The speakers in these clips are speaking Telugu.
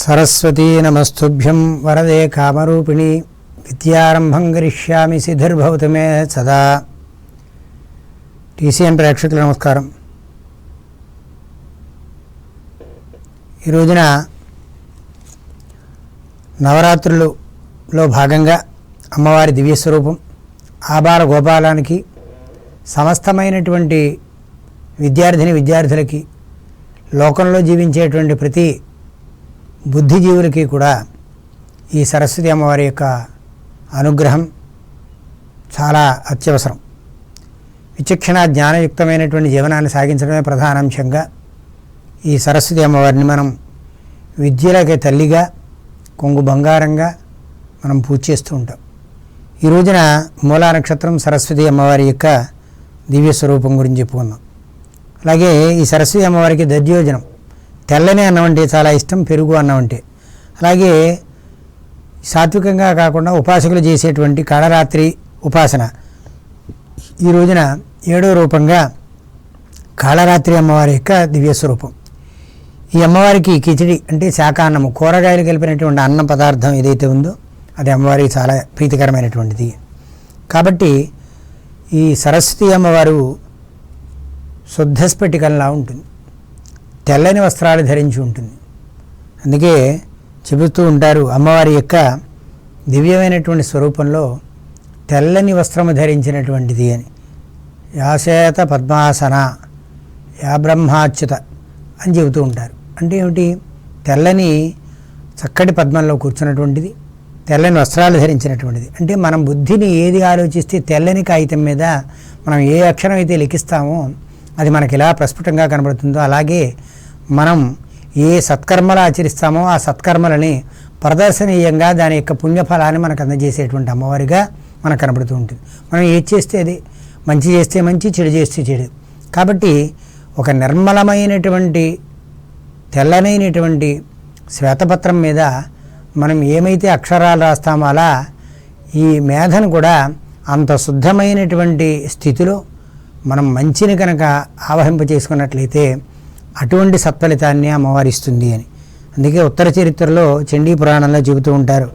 సరస్వతీ నమస్తుభ్యం వరదే కామరూపిణి. విద్యారంభం కరిష్యామి సిద్ధిర్భవతు మే సదా. టీసీఎన్ ప్రేక్షకుల నమస్కారం. ఈ రోజున నవరాత్రులలో భాగంగా అమ్మవారి దివ్యస్వరూపం ఆబాల గోపాలానికి సమస్తమైనటువంటి విద్యార్థిని విద్యార్థులకి లోకంలో జీవించేటువంటి ప్రతి బుద్ధిజీవులకి కూడా ఈ సరస్వతి అమ్మవారి యొక్క అనుగ్రహం చాలా అత్యవసరం. విచక్షణ జ్ఞానయుక్తమైనటువంటి జీవనాన్ని సాగించడమే ప్రధాన అంశంగా ఈ సరస్వతి అమ్మవారిని మనం విద్యలకి తల్లిగా కొంగు బంగారంగా మనం పూజ చేస్తూ ఉంటాం. ఈ రోజున మూలా నక్షత్రం సరస్వతి అమ్మవారి యొక్క దివ్య స్వరూపం గురించి చెప్పుకుందాం. అలాగే ఈ సరస్వతి అమ్మవారికి దర్యోజనం తెల్లని అన్నం అంటే చాలా ఇష్టం పెరుగు అన్నం అంటే. అలాగే సాత్వికంగా కాకుండా ఉపాసకులు చేసేటువంటి కాళరాత్రి ఉపాసన. ఈ రోజున ఏడో రూపంగా కాళరాత్రి అమ్మవారి యొక్క దివ్య స్వరూపం. ఈ అమ్మవారికి కిచిడి అంటే శాకాన్నము కూరగాయలు కలిపినటువంటి అన్నం పదార్థం ఏదైతే ఉందో అది అమ్మవారికి చాలా ప్రీతికరమైనటువంటిది. కాబట్టి ఈ సరస్వతి అమ్మవారు శుద్ధస్ఫటికంలా ఉంటుంది. తెల్లని వస్త్రాలు ధరించి ఉంటుంది. అందుకే చెబుతూ ఉంటారు అమ్మవారి యొక్క దివ్యమైనటువంటి స్వరూపంలో తెల్లని వస్త్రము ధరించినటువంటిది అని. యాశేత పద్మాసన యా బ్రహ్మాచ్యుత అని చెబుతూ ఉంటారు. అంటే ఏమిటి? తెల్లని చక్కటి పద్మంలో కూర్చున్నటువంటిది తెల్లని వస్త్రాలు ధరించినటువంటిది. అంటే మనం బుద్ధిని ఏది ఆలోచిస్తే తెల్లని కాగితం మీద మనం ఏ అక్షరం అయితే లిఖిస్తామో అది మనకి ఎలా ప్రస్ఫుటంగా కనబడుతుందో అలాగే మనం ఏ సత్కర్మలు ఆచరిస్తామో ఆ సత్కర్మలని ప్రదర్శనీయంగా దాని యొక్క పుణ్యఫలాన్ని మనకు అందజేసేటువంటి అమ్మవారిగా మనకు కనబడుతూ ఉంటుంది. మనం ఏది చేస్తే అది మంచి చేస్తే మంచి చెడు చేస్తే చెడు. కాబట్టి ఒక నిర్మలమైనటువంటి తెల్లనైనటువంటి శ్వేతపత్రం మీద మనం ఏమైతే అక్షరాలు రాస్తామో అలా ఈ మేధను కూడా అంత శుద్ధమైనటువంటి స్థితిలో మనం మంచిని కనుక ఆవహింప చేసుకున్నట్లయితే అటువంటి సత్ఫలితాన్ని అమ్మవారిస్తుంది అని. అందుకే ఉత్తర చరిత్రలో చండీ పురాణంలో చెబుతూ ఉంటారు.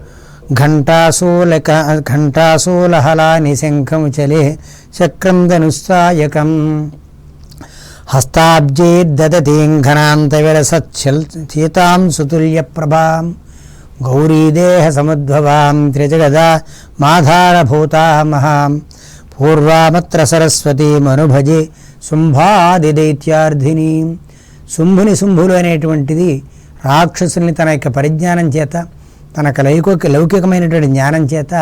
ఘంటాసూలక ఘంటాసూలహలా నిశంఖం చలే చక్రం హస్తాబ్జే హస్తాబ్జేద్దతీంఘనాంత విరసచ్చల్ సీతాం సుతుల్య ప్రభాం. గౌరీదేహ సముద్భవాం త్రిజగదా మాధారభూతా మహాం. పూర్వామత్ర సరస్వతీమనుభజే శుంభాదిదైత్యార్థిని శుంభుని శుంభులు అనేటువంటిది రాక్షసుల్ని తన యొక్క పరిజ్ఞానం చేత తన లౌకిక లౌకికమైనటువంటి జ్ఞానం చేత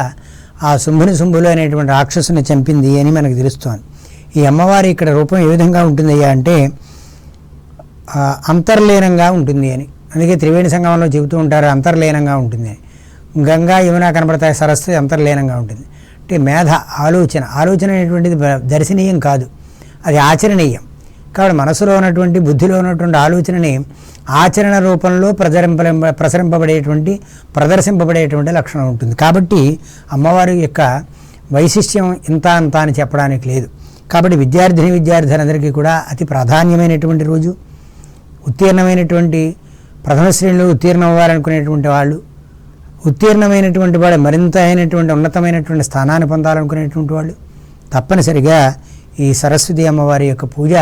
ఆ శుంభుని శుంభులు అనేటువంటి రాక్షసుని చంపింది అని మనకు తెలుస్తోంది. ఈ అమ్మవారి ఇక్కడ రూపం ఏ విధంగా ఉంటుందయ్యా అంటే అంతర్లీనంగా ఉంటుంది అని. అందుకే త్రివేణి సంగమంలో చెబుతూ ఉంటారు అంతర్లీనంగా ఉంటుంది అని. గంగా యమున కనబడతాయి సరస్వతి అంతర్లీనంగా ఉంటుంది. అంటే మేధ ఆలోచన. ఆలోచన అనేటువంటిది దర్శనీయం కాదు. అది ఆచరణీయం. కాబట్టి మనసులో ఉన్నటువంటి బుద్ధిలో ఉన్నటువంటి ఆలోచనని ఆచరణ రూపంలో ప్రసరింప ప్రసరింపబడేటువంటి ప్రదర్శింపబడేటువంటి లక్షణం ఉంటుంది. కాబట్టి అమ్మవారి యొక్క వైశిష్ట్యం ఇంత అంత అని చెప్పడానికి లేదు. కాబట్టి విద్యార్థిని విద్యార్థులందరికీ కూడా అతి ప్రాధాన్యమైనటువంటి రోజు. ఉత్తీర్ణమైనటువంటి ప్రథమ శ్రేణిలో ఉత్తీర్ణం అవ్వాలనుకునేటువంటి వాళ్ళు ఉత్తీర్ణమైనటువంటి వాడు మరింత అయినటువంటి ఉన్నతమైనటువంటి స్థానాన్ని పొందాలనుకునేటువంటి వాళ్ళు తప్పనిసరిగా ఈ సరస్వతి అమ్మవారి యొక్క పూజ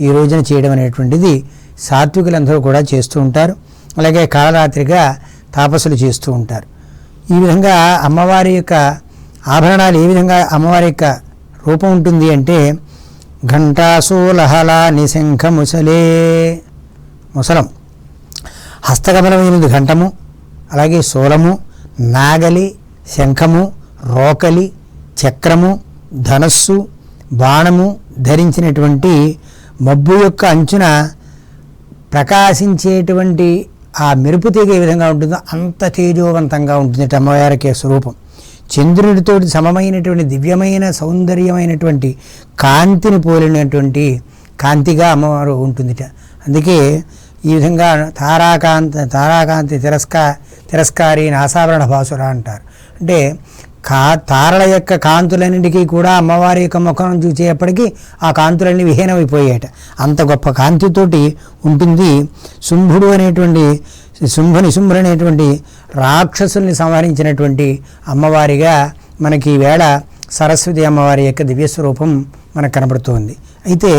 ఈ రోజున చేయడం అనేటువంటిది సాత్వికులందరూ కూడా చేస్తూ ఉంటారు. అలాగే కాలరాత్రిగా తాపసులు చేస్తూ ఉంటారు. ఈ విధంగా అమ్మవారి యొక్క ఆభరణాలు ఏ విధంగా అమ్మవారి యొక్క రూపం ఉంటుంది అంటే ఘంటాసూలహల నిశంఖ ముసలే ముసలం. హస్తకమలమైనది ఘంటము అలాగే శూలము నాగలి శంఖము రోకలి చక్రము ధనస్సు బాణము ధరించినటువంటి మబ్బు యొక్క అంచున ప్రకాశించేటువంటి ఆ మెరుపు తీగ ఏ విధంగా ఉంటుందో అంత తేజోవంతంగా ఉంటుంది అమ్మవారికి స్వరూపం. చంద్రుడితో సమమైనటువంటి దివ్యమైన సౌందర్యమైనటువంటి కాంతిని పోలినటువంటి కాంతిగా అమ్మవారు ఉంటుందిట. అందుకే ఈ విధంగా తారాకాంత తారాకాంతి తిరస్కా తిరస్కారి నాసాభరణ భాసుర అంటారు. అంటే కా తారల యొక్క కాంతులన్నిటికీ కూడా అమ్మవారి యొక్క ముఖం చూసేటప్పటికీ ఆ కాంతులన్నీ విహీనమైపోయాయట అంత గొప్ప కాంతితోటి ఉంటుంది శుంభుడు అనేటువంటి శుంభ నిశుంభులు అనేటువంటి రాక్షసుల్ని సంహరించినటువంటి అమ్మవారిగా మనకి ఈవేళ సరస్వతి అమ్మవారి యొక్క దివ్య స్వరూపం మనకు కనబడుతోంది. అయితే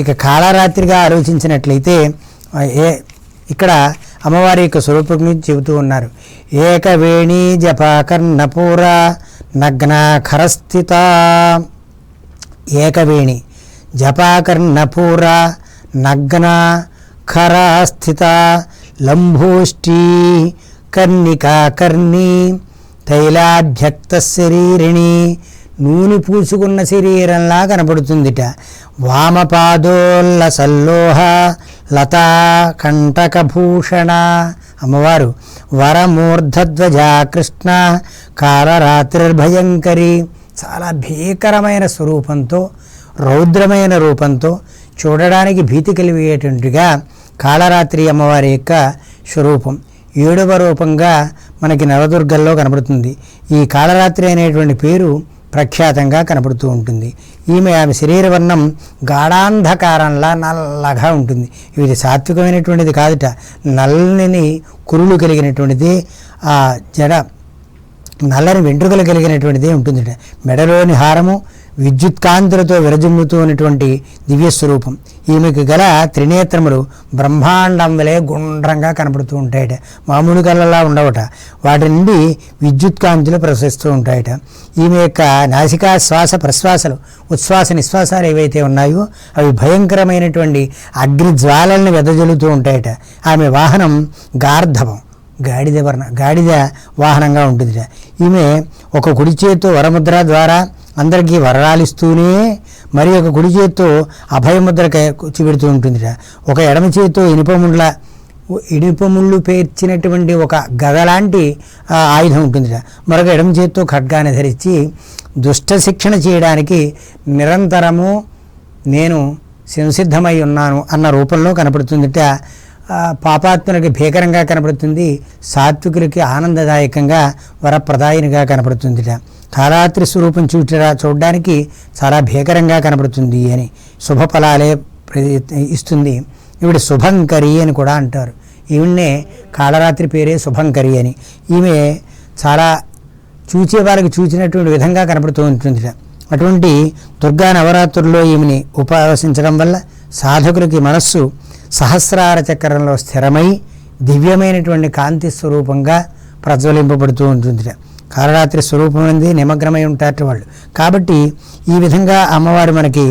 ఇక కాళరాత్రిగా ఆలోచించినట్లయితే ఏ ఇక్కడ అమ్మవారి యొక్క స్వరూపం గురించి చెబుతూ ఉన్నారు. ఏకవేణి జపాకర్ణపూర నగ్నాఖరస్థిత ఏకవేణి జపాకర్ణపూర నగ్న ఖరాస్థిత లంభోష్టి కర్ణికా కర్ణి తైలాభ్యక్త శరీరిణి నూనె పూసుకున్న శరీరంలా కనపడుతుందిట. వామపాదోల్ల సల్లోహ లతా కంటకభూషణ అమ్మవారు. వరమూర్ధధ్వజా కృష్ణ కాలరాత్రిర్భయంకరి. చాలా భీకరమైన స్వరూపంతో రౌద్రమైన రూపంతో చూడడానికి భీతి కలిగేటువంటిగా కాళరాత్రి అమ్మవారి యొక్క స్వరూపం. ఏడవ రూపంగా మనకి నవదుర్గల్లో కనబడుతుంది. ఈ కాళరాత్రి అనేటువంటి పేరు ప్రఖ్యాతంగా కనపడుతూ ఉంటుంది. ఈమె ఆమె శరీర వర్ణం గాఢాంధకారంలా నల్లగా ఉంటుంది. ఇది సాత్వికమైనటువంటిది కాదుట. నల్లని కురులు కలిగినటువంటిది ఆ జడ నల్లని వెంట్రుకలు కలిగినటువంటిదే ఉంటుందిట. మెడలోని హారము విద్యుత్ కాంతులతో విరజిమ్ముతూ ఉన్నటువంటి దివ్య స్వరూపం ఈమెకు గల త్రినేత్రములు బ్రహ్మాండం వలె గుండ్రంగా కనపడుతూ ఉంటాయట. మామూలు కళ్ళలా ఉండవట. వాటి నుండి విద్యుత్ కాంతులు ప్రసరిస్తూ ఉంటాయట. ఈమె యొక్క నాసికా శ్వాస ప్రశ్వాసలు ఉచ్ఛ్వాస నిశ్వాసాలు ఏవైతే ఉన్నాయో అవి భయంకరమైనటువంటి అగ్ని జ్వాలల్ని వెదజల్లుతూ ఉంటాయట. ఆమె వాహనం గార్ధవం గాడిద వర్ణ గాడిద వాహనంగా ఉంటుంది ఈమె ఒక కుడి చేతితో వరముద్ర ద్వారా అందరికీ వరరాలిస్తూనే మరి ఒక కుడి చేత్తో అభయముద్ర కూర్చిపెడుతూ ఉంటుందిట. ఒక ఎడమ చేత్తో ఇనుపముండ్ల ఇనుపముళ్ళు పేర్చినటువంటి ఒక గద లాంటి ఆయుధం ఉంటుందిట. మరొక ఎడమ చేత్తో ఖడ్గాన్ని ధరించి దుష్ట శిక్షణ చేయడానికి నిరంతరము నేను సంసిద్ధమై ఉన్నాను అన్న రూపంలో కనపడుతుందిట. ఆ, పాపాత్ములకి భీకరంగా కనపడుతుంది సాత్వికులకి ఆనందదాయకంగా వరప్రదాయనిగా కనపడుతుందిట. తారాత్రి స్వరూపం చూచరా చూడడానికి చాలా భీకరంగా కనబడుతుంది అని శుభఫలాలే ఇస్తుంది. ఈవిడ శుభంకరి అని కూడా అంటారు. ఈవిడనే కాళరాత్రి పేరే శుభంకరి అని. ఈమె చాలా చూచే వారికి చూచినటువంటి విధంగా కనబడుతూ ఉంటుంది అటువంటి దుర్గా నవరాత్రుల్లో ఈమెని ఉపాసించడం వల్ల సాధకులకి మనస్సు సహస్రార చక్రంలో స్థిరమై దివ్యమైనటువంటి కాంతి స్వరూపంగా ప్రజ్వలింపబడుతూ ఉంటుంది కాలరాత్రి స్వరూపం అనేది నిమగ్నమై ఉంటారు వాళ్ళు. కాబట్టి ఈ విధంగా అమ్మవారు మనకి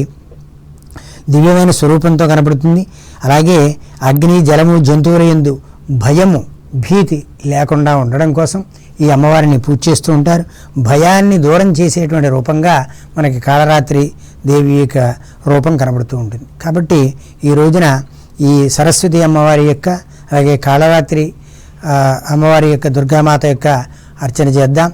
దివ్యమైన స్వరూపంతో కనపడుతుంది. అలాగే అగ్ని జలము జంతువుల యందు భయము భీతి లేకుండా ఉండడం కోసం ఈ అమ్మవారిని పూజ చేస్తూ ఉంటారు. భయాన్ని దూరం చేసేటువంటి రూపంగా మనకి కాళరాత్రి దేవి యొక్క రూపం కనబడుతూ ఉంటుంది. కాబట్టి ఈ రోజున ఈ సరస్వతి అమ్మవారి యొక్క అలాగే కాళరాత్రి అమ్మవారి యొక్క దుర్గామాత యొక్క అర్చన చేద్దాం.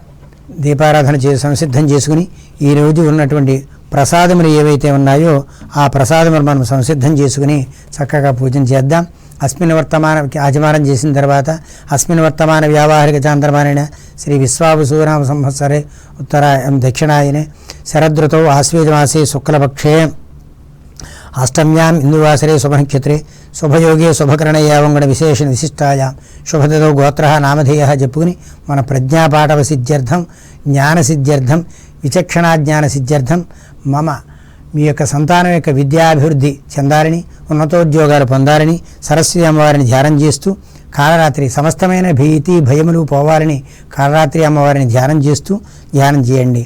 దీపారాధన చేసి సంసిద్ధం చేసుకుని ఈరోజు ఉన్నటువంటి ప్రసాదములు ఏవైతే ఉన్నాయో ఆ ప్రసాదములు మనం సంసిద్ధం చేసుకుని చక్కగా పూజన చేద్దాం. అస్మిన్ వర్తమాన ఆచమానం చేసిన తర్వాత అస్మిన్ వర్తమాన వ్యావహారిక చాంద్రమానైన శ్రీ విశ్వావసూనామ సంవత్సరే ఉత్తరాయం దక్షిణాయనే శరదృతౌ ఆశ్వేజమాసే శుక్లపక్షే అష్టమ్యాం ఇందువాసరే శుభనక్షత్రే శుభయోగే శుభకరణ యావంగణ విశేష విశిష్టాయాం శుభదతో గోత్ర నామధేయ చెప్పుకుని మన ప్రజ్ఞాపాఠవ సిద్ధ్యర్థం జ్ఞాన సిద్ధ్యర్థం విచక్షణా జ్ఞాన సిద్ధ్యర్థం మమ మీ యొక్క సంతానం యొక్క విద్యాభివృద్ధి చెందాలని ఉన్నతోద్యోగాలు పొందాలని సరస్వతి అమ్మవారిని ధ్యానం చేస్తూ కాలరాత్రి సమస్తమైన భీతి భయములు పోవాలని కాలరాత్రి అమ్మవారిని ధ్యానం చేస్తూ ధ్యానం చేయండి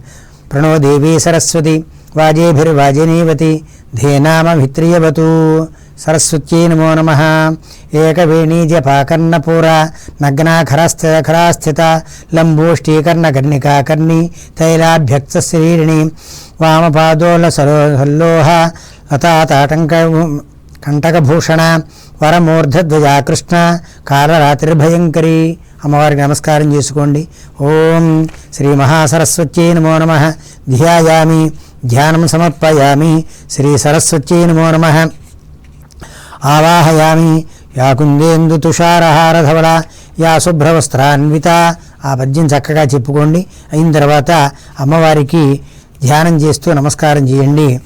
ప్రణోదేవీ సరస్వతి వాజేభిర్వాజనీవతి ధేనామభిత్రియవతు సరస్వత్యై నమో నమ ఏకవేణీజపాకర్ణపూర నగ్నాఖరాస్థిత లంబోష్టీకర్ణకర్ణికా కర్ణి తైలాభ్యక్త శరీరిణి వామపాదోల సరోహల్లోహ లతాతాటంక కంటకభూషణ వరమూర్ధధ్వజా కృష్ణ కాలరాత్రిర్భయంకరి అమ్మవారికి నమస్కారం చేసుకోండి. ఓం శ్రీ మహాసరస్వత్యై నమో నమ. ధ్యాయామి. ధ్యానం సమర్పయామి శ్రీ సరస్వత్యై నమో నమ. ఆవాహయామి యా కుందేందు తుషారహారధవళ యా శుభ్రవస్త్రాన్విత. ఆ పద్యం చక్కగా చెప్పుకోండి. అయిన తర్వాత అమ్మవారికి ధ్యానం చేస్తూ నమస్కారం చేయండి.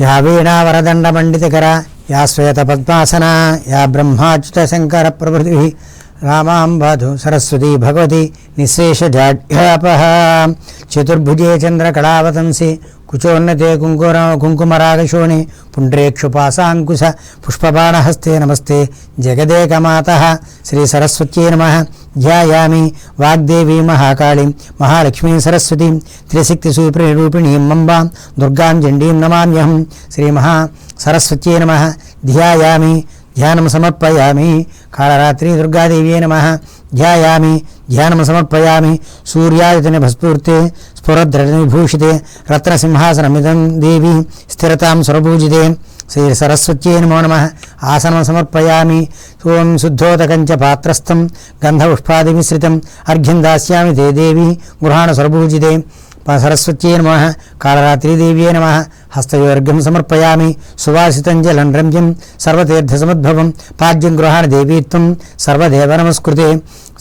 యా వీణా వరదండ పండితకర యా శ్వేతపద్మాసనా యా బ్రహ్మాచ్యుతశంకరప్రభృతిः రామాంబాధు సరస్వతీ భగవతి నిశేషజాఢ్యాపः చతుర్భుజే చంద్రకళావతంసి కుచోన్నతే కుంకుర కుంకుమరాగశోణి పుండ్రేక్షుపాసాంకుశ పుష్పబాణహస్తే నమస్తే జగదేకమాత. శ్రీ సరస్వత్యై నమ. ధ్యాయామి వాగ్దేవీ మహాకాళీం మహాలక్ష్మీ సరస్వతీం త్రిశక్తి సూప్రరూపిణీం మంబాం దుర్గాం జండీం నమామ్యహం. శ్రీ మహా సరస్వత్యై నమ. ధ్యాయామి ధ్యానం సమర్పయామి. కాళరాత్రి దుర్గాదేవ్యే నమ. ధ్యాయామి. ధ్యానం సమర్పయామి. సూర్యాదితని భస్ఫూర్తే స్ఫురద్రవిభూషితే రత్నసింహాసనమిదం దేవి స్థిరతాం సురపూజితే శ్రీ సరస్వత్యై నమో నమ. ఆసనం సమర్పయామి. ఓం శుద్ధోదకం పాత్రస్థం. గంధపుష్పాది మిశ్రితం. అర్ఘ్యం దాస్యామి తే దేవి. గృహాణ స్వరభూజితే సరస్వత్యై నమ. కాళరాత్రిదేవ్యే నమ. హస్తయోర్ఘ్యం సమర్పయామి సువాసితం జలం రమ్యం సర్వతీర్థసముద్భవం పాద్యం గృహాణ దేవీత్వం సర్వదేవ నమస్కృతే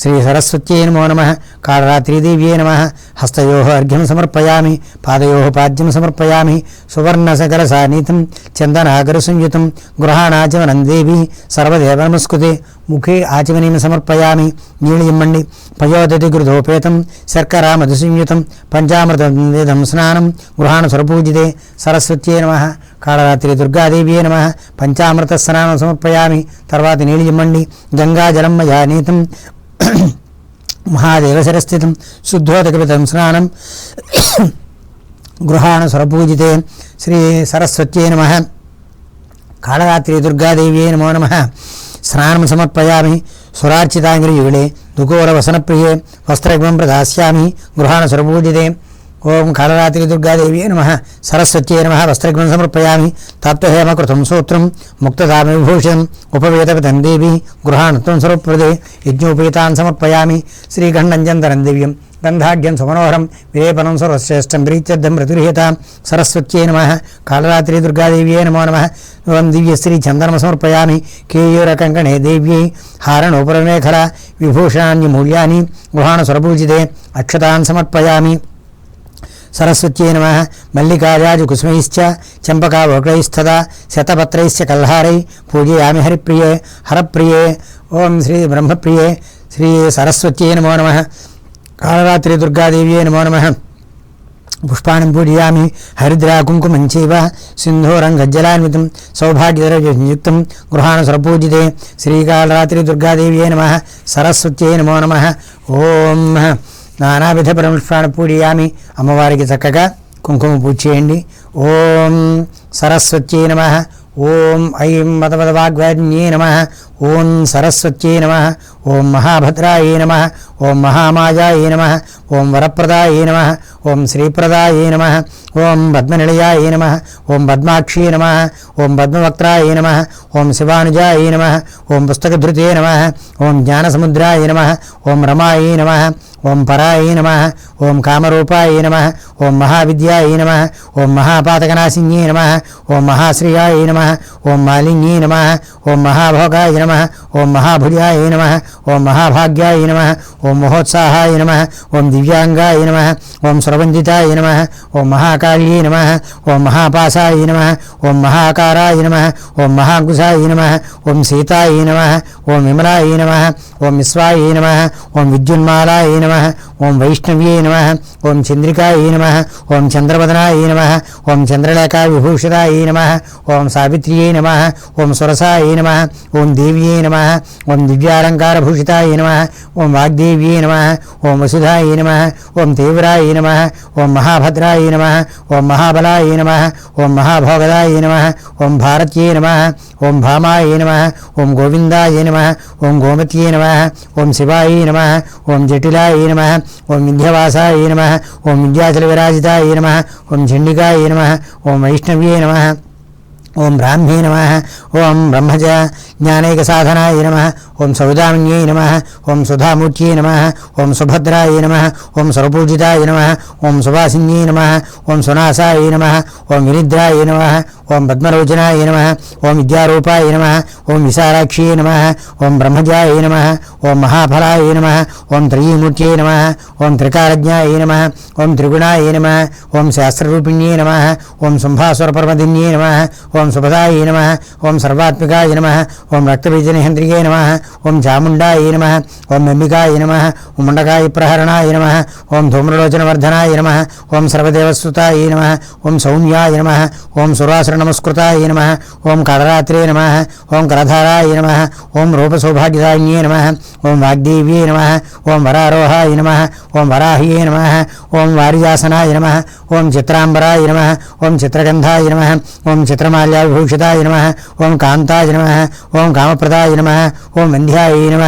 శ్రీ సరస్వత్యై నమో నమ కాళరాత్రీదేవ్యై నమ హస్తయో అర్ఘ్యం సమర్పయామి పాదయో పాద్యం సమర్పయామి సువర్ణసకరసానీతం చందనాగర సంయుతం గృహాణాచమనం దేవి సర్వదేవ నమస్కృతే ముఖే ఆచమనీం సమర్పయామి నీళిమ్మణి పయోదతి గృధోపేతం శర్కరా మధుసంయుతం పంచామృతం స్నానం గృహాణ స్వరపూజితే సరస్వత్యే నమ. కాళరాత్రి దుర్గాదేవ్యే నమ. పంచామృత స్నానం సమర్పయామి. తర్వాత నీళ్ళు ఇమ్మండి గంగా జలం మయా నీతం మహాదేవశరస్థితం శుద్ధోదకృతం స్నానం. గృహాణ స్వరపూజితే శ్రీ సరస్వత్యై నమ. కాళరాత్రి దుర్గాదేవ్యై నమో నమ. స్నానం సమర్పయామి. సురార్చితాంగ్రియుగళే దుకోర వసనప్రియే. వస్త్రగ్నం ప్రదాస్యామి. గృహాణ స్వరపూజితే ఓం కాళరాత్రి దుర్గాదేవి నమ. సరస్వత్యై నమ. వస్త్రగ్నం సమర్పయామి. తప్తహేమకృతం సూత్రం. ముక్తధామిభూషణం ఉపవేతపతం దేవి. గృహాణత్వం స్వరూప్రదే యజ్ఞోపేతాన్ సమర్పయామి. శ్రీగండంజంతరం దివ్యం. గంధాఢ్యం సుమనోహరం. విలేపనం సర్వశ్రేష్టం. ప్రీత్యర్థం ప్రతిగృహీత సరస్వత్యై నమ. కాళరాత్రి దుర్గాదేవ్యై నమో నమ. ఓం దివ్యశ్రీ చందనం సమర్పయామి. కేయూరకంకణే దేవ్యై. హారణోపరమేఖల విభూషణాన్యమూల్యాని గృహాణ స్వరపూజితే అక్షతాన్ సమర్పయామి. సరస్వత్యై నమ. మల్లికాజాజు కుసుమైశ్చ చంపకావోకైస్తదా శతపత్రైశ్చ కల్హారై పూజయామి హరిప్రియే హరప్రియే. ఓం శ్రీ బ్రహ్మప్రియే. శ్రీ సరస్వత్యై నమో నమ. కాళరాత్రి దుర్గాదేవ్యే నమో నమ. పుష్పాణం పూజయామి హరిద్రా కుంకుమం చైవ సింధూరం గజ్జలాన్వితం సౌభాగ్యద్రవ్యయుక్తం గృహాణ శ్రీకాళరాత్రి దుర్గాదేవ్యే నమ. సరస్వత్యై నమో నమ. ఓం నానావిధ పరమపుష్పాన్ని పూడియామి అమ్మవారికి చక్కగా కుంకుమ పూజ చేయండి ఓం సరస్వత్యై నమ ఓం ఐం మతమదవాగ్వాజ్ఞే నమ ఓం సరస్వత్యై నమ ఓం మహాభద్రాయే నమ ఓం మహామాయాయే నమ ఓం వరప్రదాయే నమ ఓం శ్రీప్రదాయే నమ ఓం పద్మనిలయాయే నమ ఓం పద్మాక్షీ నమ ఓం పద్మవక్త్రాయే నమ ఓం శివానుజాయే నమ ఓం పుస్తకధృతే నమ ఓం జ్ఞానసముద్రాయ నమ ఓం రమాయే నమ ఓం పరాయే నమ ఓం కామరూపాయ నమ ఓం మహావిద్యాయ నమ ఓం మహాపాతకనాశిన్యే నమ ఓం మహాశ్రియాయ నమ ఓం మాలిన్యే నమ ఓం మహాభోగాయ నమ ఓం మహాభుజాయ నమ ఓం మహాభాగ్యాయ నమ ఓం మహోత్సాహాయ నమ ఓం దివ్యాంగాయ నమ ఓం స్రవంజితాయ నమ ఓం మహాకాళ్యే నమ ఓం మహాపాసాయ నమ ఓం మహాకారాయ నమ ఓం మహాంకుశాయ నమ ఓం సీతాయ నమ ఓం విమలాయ నమ ఓం విశ్వాయ నమ ఓం విద్యున్మాలాయ నమ ఓం వైష్ణవ్యే నమ ఓం చంద్రికాయ నమ ఓం చంద్రవదనాయ నమ ఓం చంద్రలేఖా విభూషితాయ నమ ఓం సావిత్ర్యై నమ ఓం సురసాయ నమ ఓం దేవ్యై నమ ఓం దివ్యాలంకారభూషితాయ నమ ఓం వాగ్దేవ్యై నమ ఓం వసుధాయ నమ ఓం తీవ్రాయ నమ ఓం మహాభద్రాయ నమ ఓం మహాబలాయ నమ ఓం మహాభోగదాయ నమ ఓం భారత్యై నమ ఓం భామాయ నమ ఓం గోవిందాయ నమ ఓం గోమత్యై నమ ఓం శివాయ నమ ఓం జటిలాయ నమ ఓం వింధ్యవాసాయ నమ ఓం విద్యాచల విరాజితాయ నమ ఓం చండికాయ నమ ఓం వైష్ణవ్యే నమ ఓం బ్రాహ్మీ నమ ఓం బ్రహ్మజ జ్ఞానైక సాధనాయ నమ ఓం సౌదామిన్యై నమ ఓం సుధామూర్త్యై నమ ఓం సుభద్రాయ నమ ఓం సర్వపూజితాయ నమ ఓం సుభాసిన్యై నమ ఓం సునాసాయ నమ ఓం వినిద్రాయ నమ ఓం పద్మలోచనాయ నమ ఓం విద్యారూపాయ నమ ఓం విశాలాక్ష్యై నమ ఓం బ్రహ్మజాయ నమ ఓం మహాఫలాయ నమ ఓం త్రయీమూర్త్యై నమ ఓం త్రికారజ్ఞాయ నమ ఓం త్రిగుణాయ నమ ఓం శాస్త్రరూపిణ్యై నమ ఓం శుంభాసురపరమదిన్యై నమ ఓం సుపదాయ నమ ఓం సర్వాత్మికాయ నమ ఓం రక్తబీజనిహంత్రియై నమ ఓం చాముండాయ నమ ఓం అంబికాయ నమ ఓం ముండకాయ ప్రహరణాయ నమ ఓం ధూమ్రలోచనవర్ధనాయ నమ ఓం సర్వదేవస్తుతాయ నమ ఓం సౌమ్యాయ నమ ఓం సురాసుర నమస్కృతాయ నమ ఓం కడరాత్రే నమ ఓం కరధారాయ నమ ఓం రూపసౌభాగ్యదాన్యే నమ ఓం వాగ్దేవ్యే నమ ఓం వరారోహాయ నమ ఓం వరాహ్యే నమ ఓం వారిజాసనాయ నమ ఓం చిత్రాంబరాయ నమ ఓం చిత్రగంధాయ నమ ఓం చిత్రమాల్యావిభూషితాయ నమ ఓం కాంతాయ నమ ఓం కామప్రదాయ నమ ఓం వంధ్యాయ నమ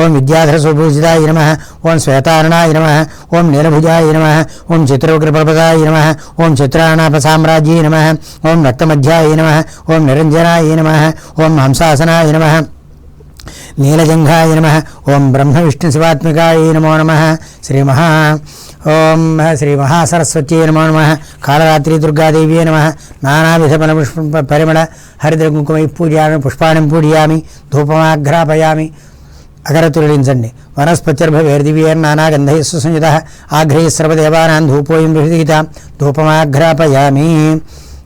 ఓం విద్యాధరసుభూషితాయ నమ ఓం శ్వేతారణాయ నమ ఓం నీలభుజాయ నమ ఓం చిత్రవగ్రప్రపదాయ నమ ఓం చిత్రాణాపసామ్రాజ్యే నమ ఓం రక్తమధ్యాయ నమ ఓం నిరంజనాయ నమ ఓం హంసాసనాయ నమ నీలజంఘాయ నమ ఓం బ్రహ్మ విష్ణు శివాత్మికాయ నమో నమ శ్రీ మహా ఓం శ్రీ మహాసరస్వత్యై నమో నమ. కాళరాత్రి దుర్గాదేవి నమ. నానావిధ పుష్ప పరిమళ హరిద్ర కుంకుమై పూజయామి పుష్పాణి పూజయామి ధూపమాఘ్రాపయామి. అగరతులించండి. వనస్పతిర్భవేర్దివ్యేర్ నానాగంధై సుసంయుత ఆఘ్రై సర్వదేవానాం ధూపోయం విహిత ధూపమాఘ్రాపయామి.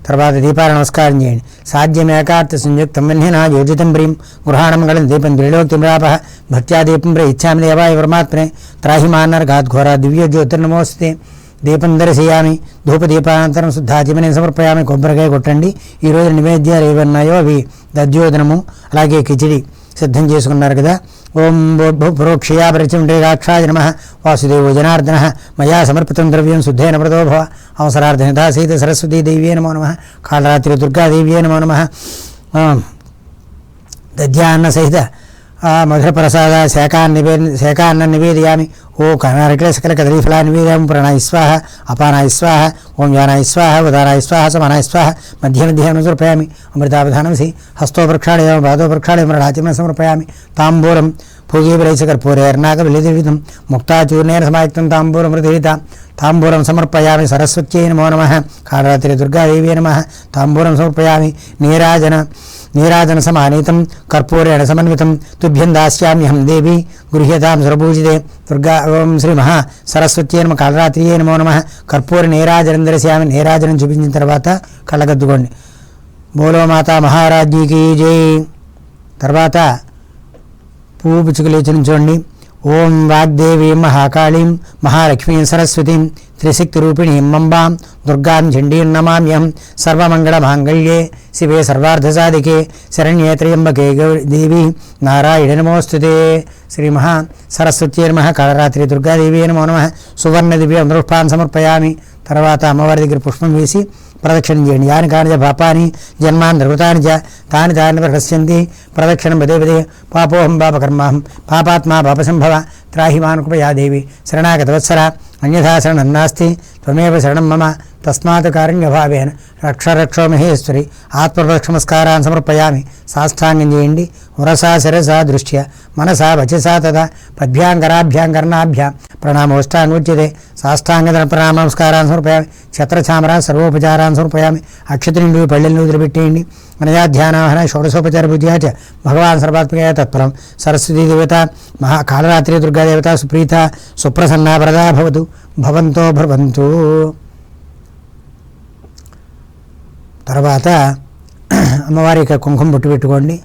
తర్వాత దీపాల నమస్కారం చేయండి. సాధ్యమేకార్థ సంయుక్తం వన్హినా యోజితం ప్రియం గృహాణమంగళం దీపం త్రిలోక్తిమ్రాప భక్త్యాదీపం దీపం ఇచ్చామి దేవాయ పరమాత్మనే త్రాహిమాన్నర్ఘాత్ ఘోర దివ్య జ్యోతిర్నమోస్తే. దీపం దర్శయామి. ధూపదీపానంతరం శుద్ధాచమని సమర్పయామి. కొబ్బరికాయ కొట్టండి. ఈరోజు నివేద్యాలు ఏవన్నాయో అవి దద్యోదనము అలాగే కిచిడి. సిద్ధం చేసుకున్నారు కదా. ఓం ప్రోక్షయా పరిచండేగాక్షాయ నమ. వాసుదేవో జనార్దన. మయా సమర్పితం ద్రవ్యం శుద్ధేన వ్రతోభవ భవ. అవసరార్థనిధా సరస్వతీ దేవ్యే నమో నమ. కాళరాత్రి దుర్గాదేవ్యే నమో నమ. దద్యాన్న సహిత ఆ మధురప్రసాద శాఖాన్ని నివే శాఖాన్న నివేదయామి. ఓ కర్ణారకల కదలీఫలా నివేదయామి ప్రణాయ స్వాహ అపానాయ స్వాహ ఓం యానాయ స్వాహ ఉదానాయ స్వాహ సమానాయ స్వాహ మధ్య మధ్యాహ్నం సమర్పయామి. అమృతావధానంసి హస్తో ప్రక్షాళయామి పాదో ప్రక్షాళయం మరణాచమన సమర్పయామి. తాంబూలం పూగీపరైచకర్పూరేర్నాగ విలిదివిధం ముక్తాచూర్ణేన సమాయుక్తం తాంబూరం ప్రతిహిత తాంబూరం సమర్పయామి సరస్వత్యై నమో నమ కాళరాత్రి దుర్గాదేవి నమ తాంబూరం సమర్పయామి నీరాజన నీరాజన సమానీతం కర్పూరేణ సమన్వితం తుభ్యం దాస్యామ్యహం దేవి గృహ్యతాం సురభూజితే దుర్గా ఓం శ్రీ మహా సరస్వత్యే నమ కాళరాత్రియే నమో నమ కర్పూర నీరాజనం దర్శయామి నీరాజనం చూపించిన తర్వాత కళ్ళగద్దుకోండి బోలో మాతా మహారాజ్ఞీకి జై తర్వాత పువ్వు పుచ్చుకలేచి చూడండి ఓం వాగ్దేవీం మహాకాళీం మహాలక్ష్మీం సరస్వతీం త్రిశక్తి రూపిణీం మంబాం దుర్గాం చండీం నమామ్యం సర్వమంగళమాంగళ్యే శివే సర్వార్థసాధికే శరణ్యే త్రయంబకే దేవి నారాయణ నమోస్తుతే. శ్రీ మహా సరస్వత్యే నమ. కాళరాత్రి దుర్గాదేవి నమో నమ. సువర్ణ దివ్య పుష్పాన్ని సమర్పయామి. తర్వాత అమ్మవారి దగ్గర పుష్పం వేసి ప్రదక్షిణం చేయండి. యాని కాని పాపాని జన్మాన్ ధృతాని చ తాని తాని ప్రహస్యంతి ప్రదక్షిణం పదే పదే పాపోహం పాపకర్మాహం పాపాత్మా పాపసంభవ త్రాహిమానుకృపయాదేవి శరణాగతవత్సర. అన్యథా శరణం నాస్తి త్వమేవ శరణం మమ. తస్మాత్ కారుణ్యభావేన. రక్ష రక్షో మహేశ్వరి ఆత్మరక్ష నమస్కారాన్ని సమర్పయామి. సాష్టాంగం చేయండి. ఉరసా శిరసా దృష్ట్యా మనసా వచసా తదా పద్భ్యాంకరాభ్యాం కర్ణాభ్యాం ప్రణామోష్టాంగుచ్యతే సాష్టాంగ ప్రణామ సమర్పయామి ఛత్రఛామరా సర్వోపచారాన్ని సమర్పయామి అక్షతనిండు పళ్ళెల్ని వదిలిపెట్టేయండి అనయాధ్యానాహన షోడశోపచార బుద్ధ్యాచ భగవాన్ సర్వాత్మకయ తత్పరం సరస్వతీ దేవత మహా కాళరాత్రి దుర్గాదేవత సుప్రీత సుప్రసన్న వరదా భవతు భవంతో భవంతు. తర్వాత అమ్మవారి యొక్క కుంకుమ బొట్టు పెట్టుకోండి.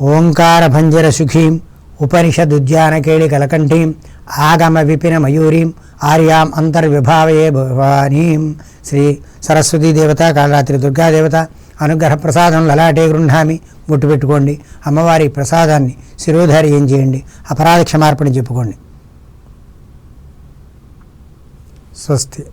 ఓంకారభంజరసుఖీం భంజర ఉపనిషదుద్యానకేళి కలకంఠీం ఆగమ విపిన మయూరీం ఆర్యాం అంతర్విభావయే భవానీం. శ్రీ సరస్వతీ దేవత కాళరాత్రి దుర్గాదేవత అనుగ్రహ ప్రసాదం లలాటే గృహామి బొట్టు పెట్టుకోండి. అమ్మవారి ప్రసాదాన్ని శిరోధార్యం చేయండి? అపరాధ క్షమార్పణ చెప్పుకోండి. స్వస్తి.